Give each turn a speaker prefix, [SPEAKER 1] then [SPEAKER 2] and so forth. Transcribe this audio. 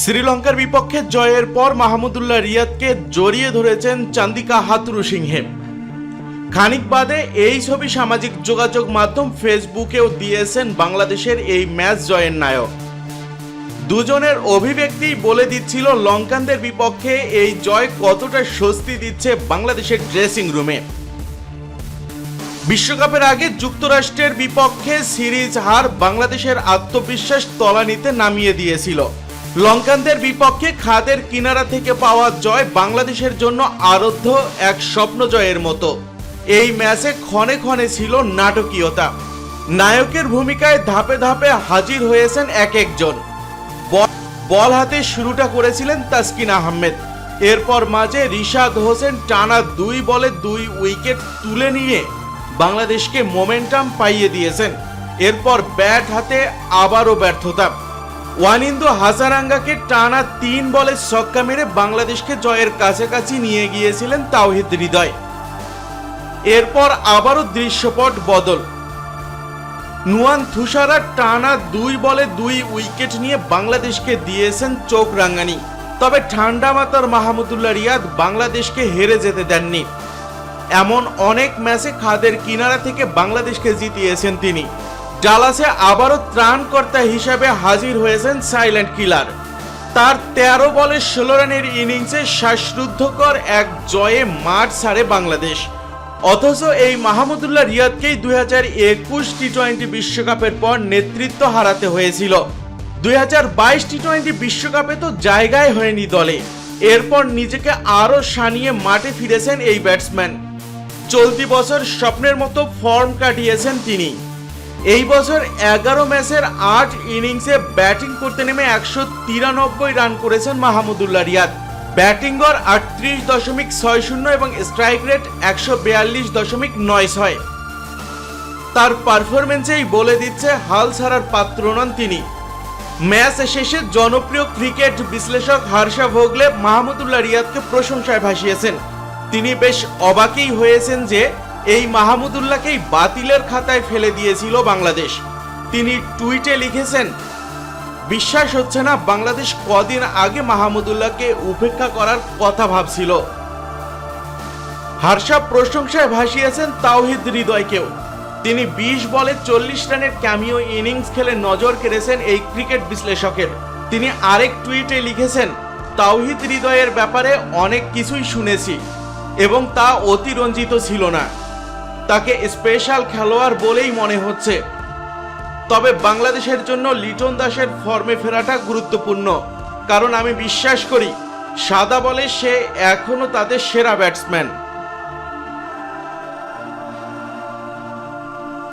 [SPEAKER 1] শ্রীলঙ্কার বিপক্ষে জয়ের পর মাহমুদুল্লাহ রিয়াদকে জড়িয়ে ধরেছেন চান্দিকা হাতুরু সিংহে। খানিক বাদে এই ছবি সামাজিক যোগাযোগ মাধ্যম ফেসবুকেও দিয়েছেন বাংলাদেশের এই ম্যাচ জয়ের নায়ক। দুজনের অভিব্যক্তি বলে দিচ্ছিল লঙ্কানদের বিপক্ষে এই জয় কতটা স্বস্তি দিচ্ছে বাংলাদেশের ড্রেসিং রুমে বিশ্বকাপের আগে যুক্তরাষ্ট্রের বিপক্ষে সিরিজ হার বাংলাদেশের আত্মবিশ্বাস তলানিতে নামিয়ে দিয়েছিল। লঙ্কানদের বিপক্ষে খাদের কিনারা থেকে পাওয়া জয় বাংলাদেশের জন্য আরধ্য এক স্বপ্ন জয়ের মতো। এই ম্যাচে ক্ষণে ক্ষণে ছিল নাটকীয়তা। নায়কের ভূমিকায় ধাপে ধাপে হাজির হয়েছেন এক একজন। বল- বল হাতে শুরুটা করেছিলেন তাসকিন আহমেদ। এরপর মাঝে রিশাদ হোসেন টানা দুই বলে দুই উইকেট তুলে নিয়ে বাংলাদেশকে মোমেন্টাম পাইয়ে দিয়েছেন। এরপর ব্যাট হাতে আবারও ব্যর্থতা। ওয়ানিন্দু হাজারাঙ্গাকে টানা তিন বলে ছক্কা মেরে বাংলাদেশকে জয়ের কাছাকাছি নিয়ে গিয়েছিলেন তাওহিদ হৃদয়। এরপর আবারও দৃশ্যপট বদল। নুয়ান থুসারা টানা দুই বলে দুই উইকেট নিয়ে বাংলাদেশকে দিয়েছেন চোখ রাঙ্গানি তবে ঠান্ডা মাতার মাহমুদুল্লাহ রিয়াদ বাংলাদেশকে হেরে যেতে দেননি। এমন অনেক ম্যাচে খাদের কিনারা থেকে বাংলাদেশকে জিতিয়েছেন তিনি। ডালাসে আবারও ত্রাণকর্তা হিসাবে হাজির হয়েছেন সাইলেন্ট কিলার। তার তেরো বলে ষোলো রানের ইনিংসে শ্বাসরুদ্ধকর এক জয়ে মাঠ ছাড়ে বাংলাদেশ। অথচ এই মাহমুদুল্লাহ রিয়াদকেই দুই হাজার একুশ টি টোয়েন্টি বিশ্বকাপের পর নেতৃত্ব হারাতে হয়েছিল। দুই হাজার বাইশ টি টোয়েন্টি বিশ্বকাপে তো জায়গায় হয়নি দলে। এরপর নিজেকে আরও সানিয়ে মাঠে ফিরেছেন এই ব্যাটসম্যান। চলতি বছর স্বপ্নের মতো ফর্ম কাটিয়েছেন তিনি। এই বছর এগারো ম্যাচের আট ইনিংসে ব্যাটিং করতে নেমে একশো তিরানব্বই রান করেছেন মাহমুদুল্লাহ রিয়াদ। ব্যাটিং গড় আটত্রিশ দশমিক ছয় শূন্য এবং স্ট্রাইক রেট একশো বিয়াল্লিশ দশমিক নয় ছয়। তার পারফরমেন্সেই বলে দিচ্ছে, হাল ছাড়ার পাত্র নন তিনি। ম্যাচ শেষে জনপ্রিয় ক্রিকেট বিশ্লেষক হার্ষা ভোগলে মাহমুদুল্লাহ রিয়াদকে প্রশংসায় ভাসিয়েছেন। তিনি বেশ অবাকই হয়েছেন যে এই মাহমুদুল্লাহকেই বাতিলের খাতায় ফেলে দিয়েছিল বাংলাদেশ। তিনি টুইটে লিখেছেন, বিশ্বাস হচ্ছে না, বাংলাদেশ কদিন আগে মাহমুদুল্লাহকে উপেক্ষা করার কথা ভাবছিল। হার্ষা প্রশংসায় ভাসিয়েছেন তাওহিদ হৃদয়কেও। তিনি বিশ বলে চল্লিশ রানের ক্যামিও ইনিংস খেলে নজর কেড়েছেন এই ক্রিকেট বিশ্লেষকের। তিনি আরেক টুইটে লিখেছেন, তাওহিদ হৃদয়ের ব্যাপারে অনেক কিছুই শুনেছি এবং তা অতিরঞ্জিত ছিল না। তাকে স্পেশাল খেলোয়াড় বলেই মনে হচ্ছে। তবে বাংলাদেশের জন্য লিটন দাসের ফর্মে ফেরাটা গুরুত্বপূর্ণ। কারণ আমি বিশ্বাস করি, সাদা বলে সে এখনও তাদের সেরা ব্যাটসম্যান।